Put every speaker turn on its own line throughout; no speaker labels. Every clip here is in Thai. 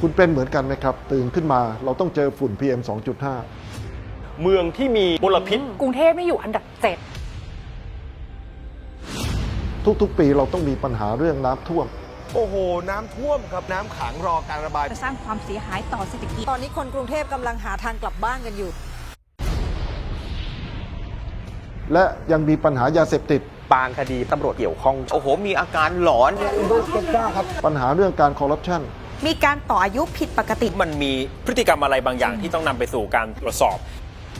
คุณเป็นเหมือนกันไหมครับ ตื่นขึ้นมาเราต้องเจอฝุ่น PM 2.5
เมืองที่มีมลพิษ
กรุงเทพนี่อยู่อันดับเจ็ด
ทุกๆ ปีเราต้องมีปัญหาเรื่องน้ำท่วม
โอ้โห น้ำท่วมครับ น้ำขังรอการระบาย
จะสร้างความเสียหายต่อเศรษฐกิจ
ตอนนี้คนกรุงเทพกำลังหาทางกลับบ้านกันอยู่
และยังมีปัญหายาเสพติด
บางคดีตำรวจเกี่ยวข้อง โอ้โห มีอาการหลอน
ปัญหาเรื่องการคอร์รัปชัน
มีการต่ออายุผิดปกติ
มันมีพฤติกรรมอะไรบางอย่างที่ต้องนำไปสู่การตรวจสอบ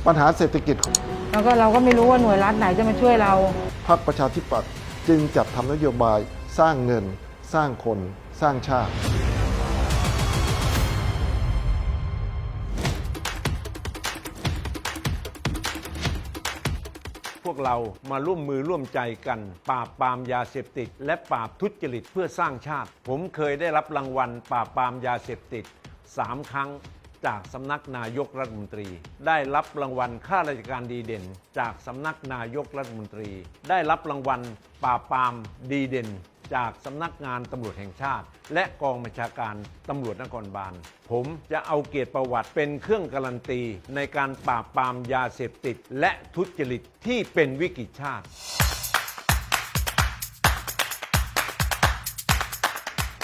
ปัญหาเศรษฐกิจ
แล้วก็เราก็ไม่รู้ว่าหน่วยรัฐไหนจะมาช่วยเรา
พรรคประชาธิปัตย์จึงจัดทำนโยบายสร้างเงิน สร้างคน สร้างชาติ
พวกเรามาร่วมมือร่วมใจกัน ปราบปรามยาเสพติด และปราบทุจริตเพื่อสร้างชาติ ผมเคยได้รับรางวัล ปราบปรามยาเสพติด 3 ครั้งจากสำนักนายกรัฐมนตรี ได้รับรางวัลข้าราชการดีเด่น จากสำนักนายกรัฐมนตรี ได้รับรางวัลปราบปรามดีเด่น จากสำนักงานตำรวจแห่งชาติ และกองบัญชาการตำรวจนครบาล ผมจะเอาเกียรติประวัติเป็นเครื่องการันตี ในการปราบปรามยาเสพติด และทุจริตที่เป็นวิกฤตชาติ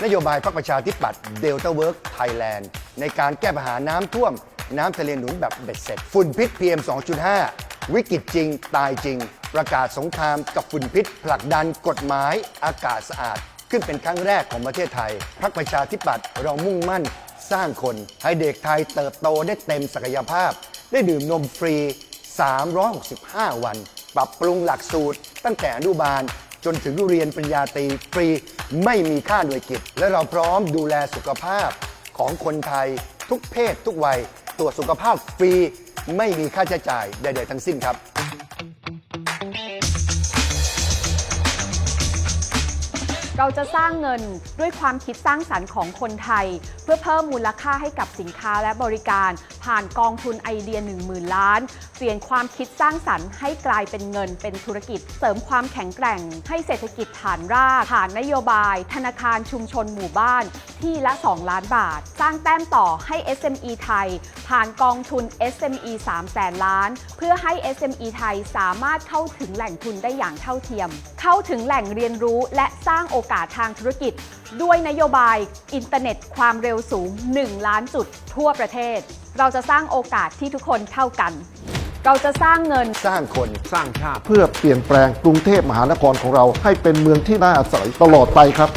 นโยบายพรรคประชาธิปัตย์เดลต้าเวิร์กไทยแลนด์ในการแก้ปัญหาน้ำท่วม น้ำทะเลหนุนแบบเบ็ดเสร็จ ฝุ่นพิษ PM 2.5 วิกฤตจริง ตายจริง ประกาศสงครามกับฝุ่นพิษ ผลักดันกฎหมายอากาศสะอาด ขึ้นเป็นครั้งแรกของประเทศไทย พรรคประชาธิปัตย์เรามุ่งมั่นสร้างคน ให้เด็กไทยเติบโตได้เต็มศักยภาพ ได้ดื่มนมฟรี 365 วัน ปรับปรุงหลักสูตร ตั้งแต่อนุบาลจนถึงเรียนปริญญาตรีฟรีไม่มีค่าหน่วยกิจ และเราพร้อมดูแลสุขภาพของคนไทยทุกเพศทุกวัย ตรวจสุขภาพฟรี ไม่มีค่าใช้จ่ายใดๆทั้งสิ้นครับ
เราจะสร้างเงินด้วยความคิดสร้างสรรค์ของคนไทย เพื่อเพิ่มมูลค่าให้กับสินค้าและบริการ ผ่านกองทุนไอเดีย 10,000 ล้าน เปลี่ยนความคิดสร้างสรรค์ให้กลายเป็นเงินเป็นธุรกิจ เสริมความแข็งแกร่ง ให้เศรษฐกิจฐานรากผ่านนโยบาย ธนาคารชุมชนหมู่บ้าน ที่ละ 2 ล้านบาท สร้างแต้มต่อให้ SME ไทย ผ่านกองทุน SME 3แสนล้าน เพื่อให้ SME ไทยสามารถเข้าถึงแหล่งทุนได้อย่างเท่าเทียม เข้าถึงแหล่งเรียนรู้และสร้างโอกาสทางธุรกิจ ด้วยนโยบายอินเทอร์เน็ตความเร็วสูง 1 ล้านจุดทั่วประเทศ เราจะสร้างโอกาสที่ทุกคนเท่ากัน เราจะสร้างเงิน
สร้างคน
สร้างชาติ
เพื่อเปลี่ยนแปลงกรุงเทพมหานครของเราให้เป็นเมืองที่น่าอาศัยตลอดไปครับ